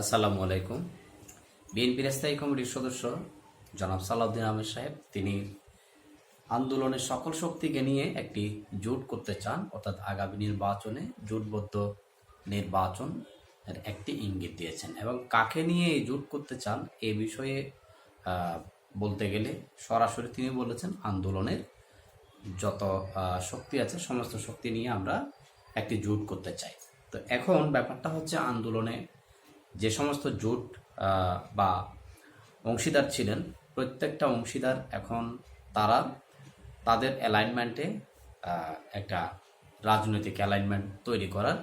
আসসালামু আলাইকুম। বিএনপির স্থায়ী কমিটির সদস্য জনাব সালাউদ্দিন আহমেদ সাহেব, তিনি আন্দোলনের সকল শক্তিকে নিয়ে একটি জোট করতে চান, অর্থাৎ আগামী নির্বাচনে জোটবদ্ধ নির্বাচন একটি ইঙ্গিত দিয়েছেন। এবং কাকে নিয়ে এই জোট করতে চান এ বিষয়ে বলতে গেলে সরাসরি তিনি বলেছেন, আন্দোলনের যত শক্তি আছে, সমস্ত শক্তি নিয়ে আমরা একটি জোট করতে চাই। তো এখন ব্যাপারটা হচ্ছে আন্দোলনে যে সমস্ত জোট বা অংশীদার ছিলেন, প্রত্যেকটা অংশীদার এখন তারা তাদের অ্যালাইনমেন্টে একটা রাজনৈতিক অ্যালাইনমেন্ট তৈরি করার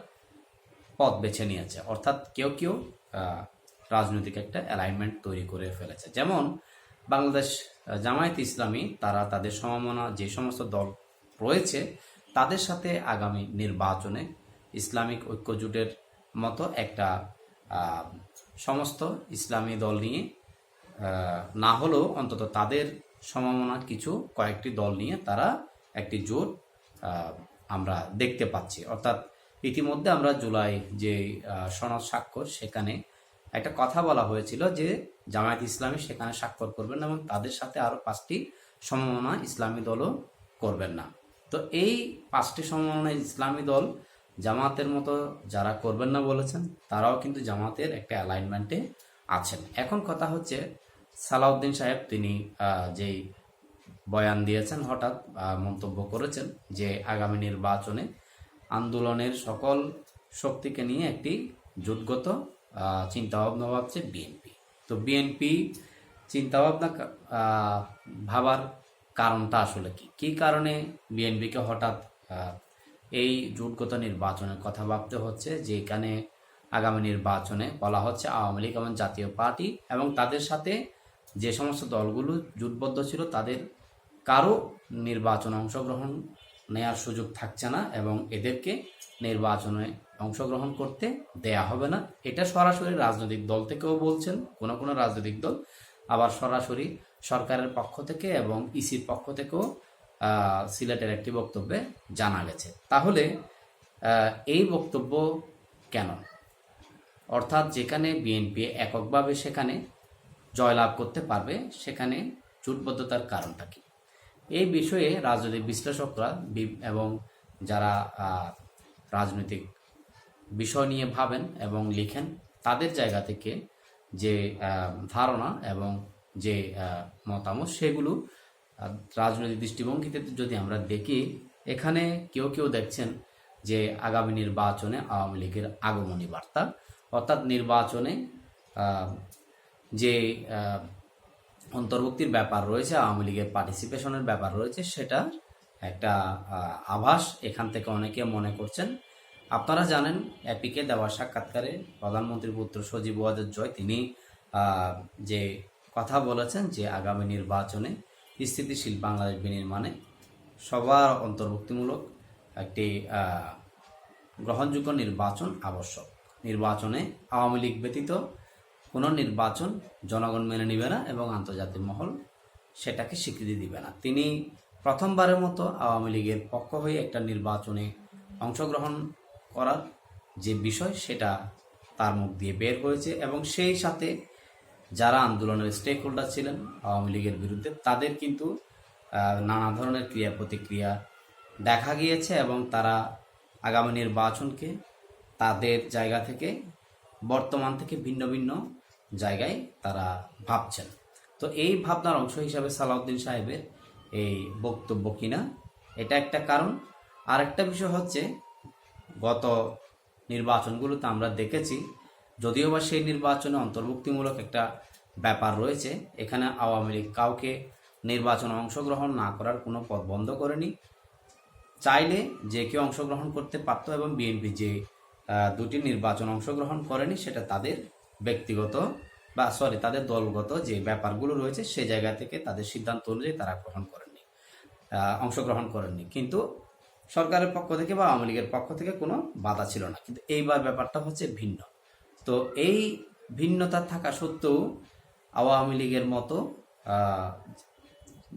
পথ বেছে নিয়েছে। অর্থাৎ কেউ কেউ রাজনৈতিক একটা অ্যালাইনমেন্ট তৈরি করে ফেলেছে। যেমন বাংলাদেশ জামায়াত ইসলামী, তারা তাদের সমমনা, যে সমস্ত দল রয়েছে, তাদের সাথে আগামী নির্বাচনে ইসলামিক ঐক্য জোটের মতো একটা সমস্ত ইসলামী দল নিয়ে না হলেও অন্তত তাদের সমমনা কিছু কয়েকটি দল নিয়ে তারা একটি জোট আমরা দেখতে পাচ্ছি। অর্থাৎ ইতিমধ্যে আমরা জুলাই যে সনদ স্বাক্ষর, সেখানে একটা কথা বলা হয়েছিল যে, জামায়াত ইসলামী সেখানে স্বাক্ষর করবেন এবং তাদের সাথে আরও পাঁচটি সমমনা ইসলামী দলও করবেন না। তো এই পাঁচটি সমমনা ইসলামী দল জামাতের মতো যারা করবেন না বলেছেন, তারাও কিন্তু জামাতের একটা অ্যালাইনমেন্টে আছেন। এখন কথা হচ্ছে, সালাউদ্দিন সাহেব তিনি যেই বয়ান দিয়েছেন, হঠাৎ মন্তব্য করেছেন যে আগামী নির্বাচনে আন্দোলনের সকল শক্তিকে নিয়ে একটি জোটগত চিন্তাভাবনা ভাবছে বিএনপি। তো বিএনপি চিন্তাভাবনা ভাবার কারণটা আসলে কি? কি কারণে বিএনপিকে হঠাৎ এই জোটগত নির্বাচনের কথা ভাবতে হচ্ছে যে এখানে আগামী নির্বাচনে বলা হচ্ছে আওয়ামী লীগ এবং জাতীয় পার্টি এবং তাদের সাথে যে সমস্ত দলগুলো জোটবদ্ধ ছিল, তাদের কারও নির্বাচনে অংশগ্রহণ নেয়ার সুযোগ থাকছে না এবং এদেরকে নির্বাচনে অংশগ্রহণ করতে দেয়া হবে না। এটা সরাসরি রাজনৈতিক দল থেকেও বলছেন, কোনো কোনো রাজনৈতিক দল, আবার সরাসরি সরকারের পক্ষ থেকে এবং ইসির পক্ষ থেকেও সিলেটের একটি বক্তব্যে জানা গেছে। তাহলে এই বক্তব্য কেন? অর্থাৎ যেখানে বিএনপি এককভাবে সেখানে জয়লাভ করতে পারবে, সেখানে জোটবদ্ধতার কারণটা কি? এই বিষয়ে রাজনৈতিক বিশ্লেষকরা এবং যারা রাজনৈতিক বিষয় নিয়ে ভাবেন এবং লিখেন, তাদের জায়গা থেকে যে ধারণা এবং যে মতামত, সেগুলো রাজনৈতিক দৃষ্টিভঙ্গিতে যদি আমরা দেখি, এখানে কেউ কেউ দেখছেন যে আগামী নির্বাচনে আওয়ামী লীগের আগমনী বার্তা, অর্থাৎ নির্বাচনে যে অন্তর্ভুক্তির ব্যাপার রয়েছে, আওয়ামী লীগের পার্টিসিপেশনের ব্যাপার রয়েছে সেটা একটা আভাস এখান থেকে অনেকে মনে করছেন। আপনারা জানেন অ্যাপিকে দেওয়া সাক্ষাৎকারে প্রধানমন্ত্রী পুত্র সজীব ওয়াজেদ জয়, তিনি যে কথা বলেছেন যে আগামী নির্বাচনে স্থিতিশীল বাংলাদেশ বিনির্মাণে সবার অন্তর্ভুক্তিমূলক একটি গ্রহণযোগ্য নির্বাচন আবশ্যক। নির্বাচনে আওয়ামী লীগ ব্যতীত কোনো নির্বাচন জনগণ মেনে নিবে না এবং আন্তর্জাতিক মহল সেটাকে স্বীকৃতি দিবে না। তিনি প্রথমবারের মতো আওয়ামী লীগের পক্ষ হয়ে একটা নির্বাচনে অংশগ্রহণ করার যে বিষয়, সেটা তার মুখ দিয়ে বের হয়েছে এবং সেই সাথে যারা আন্দোলনের স্টেক হোল্ডার ছিলেন আওয়ামী লীগের বিরুদ্ধে, তাদের কিন্তু নানা ধরনের ক্রিয়া প্রতিক্রিয়া দেখা গিয়েছে এবং তারা আগামী নির্বাচনকে তাদের জায়গা থেকে, বর্তমান থেকে ভিন্ন ভিন্ন জায়গায় তারা ভাবছেন। তো এই ভাবনার অংশ হিসাবে সালাউদ্দিন সাহেবের এই বক্তব্য কিনা, এটা একটা কারণ। আর একটা বিষয় হচ্ছে, গত নির্বাচনগুলোতে আমরা দেখেছি যদিও বা সেই নির্বাচনে অন্তর্ভুক্তিমূলক একটা ব্যাপার রয়েছে, এখানে আওয়ামী লীগ কাউকে নির্বাচনে অংশগ্রহণ না করার কোনো পথ বন্ধ করেনি। চাইলে যে কেউ অংশগ্রহণ করতে পারত এবং বিএনপি যে দুটি নির্বাচন অংশগ্রহণ করেনি, সেটা তাদের ব্যক্তিগত বা সরি তাদের দলগত যে ব্যাপারগুলো রয়েছে, সে জায়গা থেকে তাদের সিদ্ধান্ত অনুযায়ী তারা গ্রহণ করেননি অংশগ্রহণ করেননি। কিন্তু সরকারের পক্ষ থেকে বা আওয়ামী লীগের পক্ষ থেকে কোনো বাধা ছিল না। কিন্তু এইবার ব্যাপারটা হচ্ছে ভিন্ন। তো এই ভিন্নতা থাকা সত্ত্বেও আওয়ামী লীগের মতো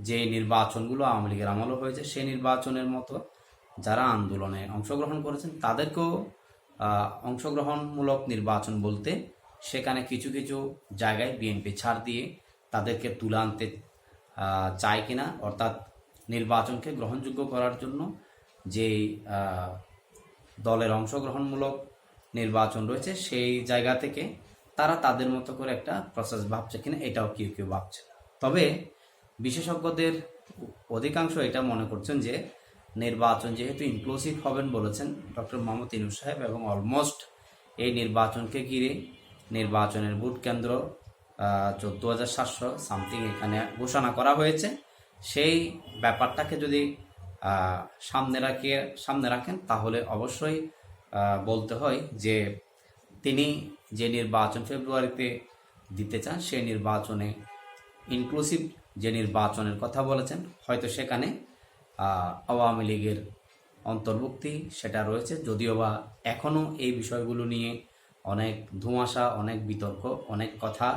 যে নির্বাচনগুলো আওয়ামী লীগের আমলও হয়েছে সেই নির্বাচনের মতো যারা আন্দোলনে অংশগ্রহণ করেছেন, তাদেরকেও অংশগ্রহণমূলক নির্বাচন বলতে সেখানে কিছু কিছু জায়গায় বিএনপি ছাড় দিয়ে তাদেরকে তুলে আনতে চায় কিনা, অর্থাৎ নির্বাচনকে গ্রহণযোগ্য করার জন্য যে দলের অংশগ্রহণমূলক নির্বাচন রয়েছে, সেই জায়গা থেকে তারা তাদের মতো করে একটা প্রসেস ভাবছে কিনা এটাও কেউ কেউ ভাবছে তবে বিশেষজ্ঞদের অধিকাংশ এটা মনে করছেন যে নির্বাচন যেহেতু ইনক্লুসিভ হবেন বলেছেন ডক্টর মোহাম্মদ ইনুস সাহেব এবং অলমোস্ট এই নির্বাচনকে ঘিরে নির্বাচনের ভোট কেন্দ্র চোদ্দ হাজার সাতশো সামথিং এখানে ঘোষণা করা হয়েছে। সেই ব্যাপারটাকে যদি সামনে রাখিয়ে, সামনে রাখেন তাহলে অবশ্যই বলতে হয় যে তিনি যে নির্বাচন ফেব্রুয়ারিতে দিতে চান সেই নির্বাচনে ইনক্লুসিভ যে নির্বাচনের কথা বলেছেন, হয়তো সেখানে আওয়ামী লীগের অন্তর্ভুক্তি সেটা রয়েছে। যদিও বা এখনও এই বিষয়গুলো নিয়ে অনেক ধোঁয়াশা অনেক বিতর্ক, অনেক কথা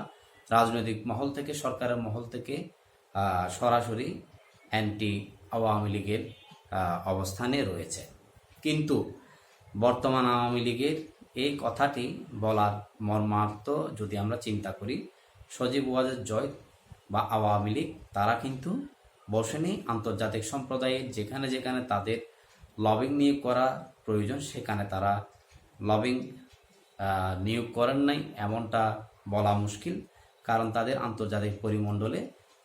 রাজনৈতিক মহল থেকে, সরকারের মহল থেকে সরাসরি অ্যান্টি আওয়ামী লীগের অবস্থানে রয়েছে। কিন্তু বর্তমান আওয়ামী লীগের এই কথাটি বলার মর্মার্থ যদি আমরা চিন্তা করি, সজীব ওয়াজের জয় বা আওয়ামী লীগ, তারা কিন্তু বসেনি আন্তর্জাতিক সম্প্রদায়ে যেখানে যেখানে তাদের লবিং নিয়োগ করা প্রয়োজন, সেখানে তারা লবিং নিয়োগ করেন নাই। এমনটা বলা মুশকিল, কারণ তাদের আন্তর্জাতিক পরিমণ্ডলে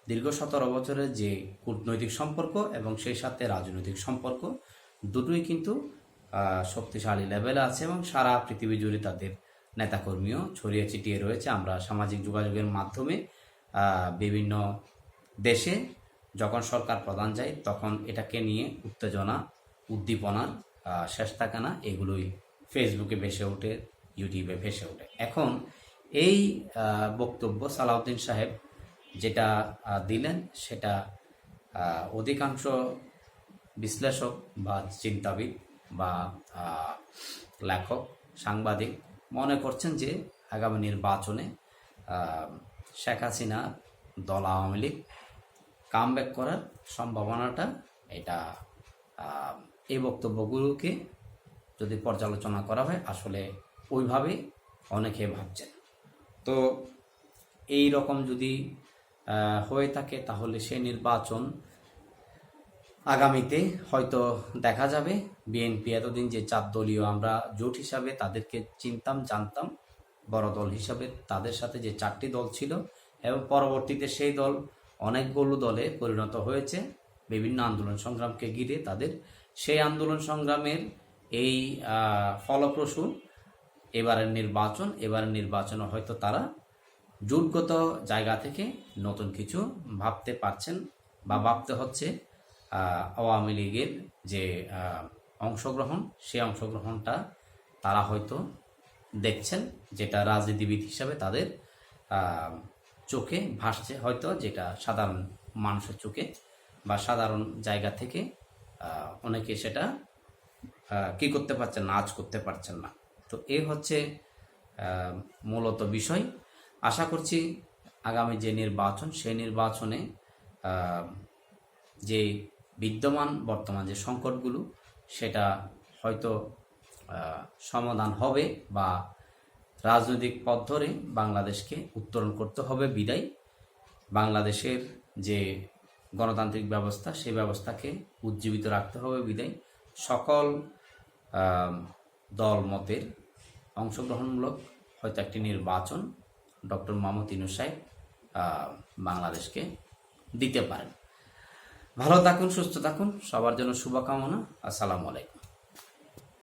দীর্ঘ সতেরো বছরের যে কূটনৈতিক সম্পর্ক এবং সেই সাথে রাজনৈতিক সম্পর্ক, দুটোই কিন্তু শক্তিশালী লেভেলে আছে এবং সারা পৃথিবী জুড়ে তাদের নেতাকর্মীও ছড়িয়ে ছিটিয়ে রয়েছে। আমরা সামাজিক যোগাযোগের মাধ্যমে বিভিন্ন দেশে যখন সরকার প্রধান যায়, তখন এটাকে নিয়ে উত্তেজনা উদ্দীপনার শেষ থাকে না এগুলোই ফেসবুকে ভেসে ওঠে ইউটিউবে ভেসে ওঠে। এখন এই বক্তব্য সালাউদ্দিন সাহেব যেটা দিলেন সেটা অধিকাংশ বিশ্লেষক বা চিন্তাবিদ বা লেখক, সাংবাদিক মনে করছেন যে আগামী নির্বাচনে শেখ হাসিনা দল আওয়ামী লীগ কামব্যাক করার সম্ভাবনাটা এটা এই বক্তব্যগুলোকে যদি পর্যালোচনা করা হয়, আসলে ওইভাবে অনেকে ভাবছেন। তো এই রকম যদি হয়ে থাকে, তাহলে সে নির্বাচন আগামীতে হয়তো দেখা যাবে। বিএনপি এতদিন যে চার দলীয় আমরা জোট হিসাবে তাদেরকে চিনতাম, জানতাম, বড় দল হিসাবে তাদের সাথে যে চারটি দল ছিল এবং পরবর্তীতে সেই দল অনেকগুলো দলে পরিণত হয়েছে। বিভিন্ন আন্দোলন সংগ্রামকে ঘিরে তাদের সেই আন্দোলন সংগ্রামের এই ফলপ্রসূ এবারের নির্বাচন, এবারের নির্বাচনে হয়তো তারা জোটগত জায়গা থেকে নতুন কিছু ভাবতে পারছেন বা ভাবতে হচ্ছে। আওয়ামী লীগের যে অংশগ্রহণ সেই অংশগ্রহণটা তারা হয়তো দেখছেন, যেটা রাজনীতিবিদ হিসাবে তাদের চোখে ভাসছে হয়তো, যেটা সাধারণ মানুষের চোখে বা সাধারণ জায়গা থেকে অনেকে সেটা কি করতে পারছেন না, আজ করতে পারছেন না। তো এ হচ্ছে মূলত বিষয়। আশা করছি আগামী যে নির্বাচন সেই নির্বাচনে যে বিদ্যমান বর্তমান যে সংকটগুলো, সেটা হয়তো সমাধান হবে বা রাজনৈতিক পথ ধরে বাংলাদেশকে উত্তরণ করতে হবে বিদায়। বাংলাদেশের যে গণতান্ত্রিক ব্যবস্থা সেই ব্যবস্থাকে উজ্জীবিত রাখতে হবে বিদায়। সকল দল মতের অংশগ্রহণমূলক হয়তো একটি নির্বাচন ডক্টর মোহাম্মদ ইনুস সাহেব বাংলাদেশকে দিতে পারেন। ভালো থাকুন সুস্থ থাকুন সবার জন্য শুভকামনা আসসালামু আলাইকুম।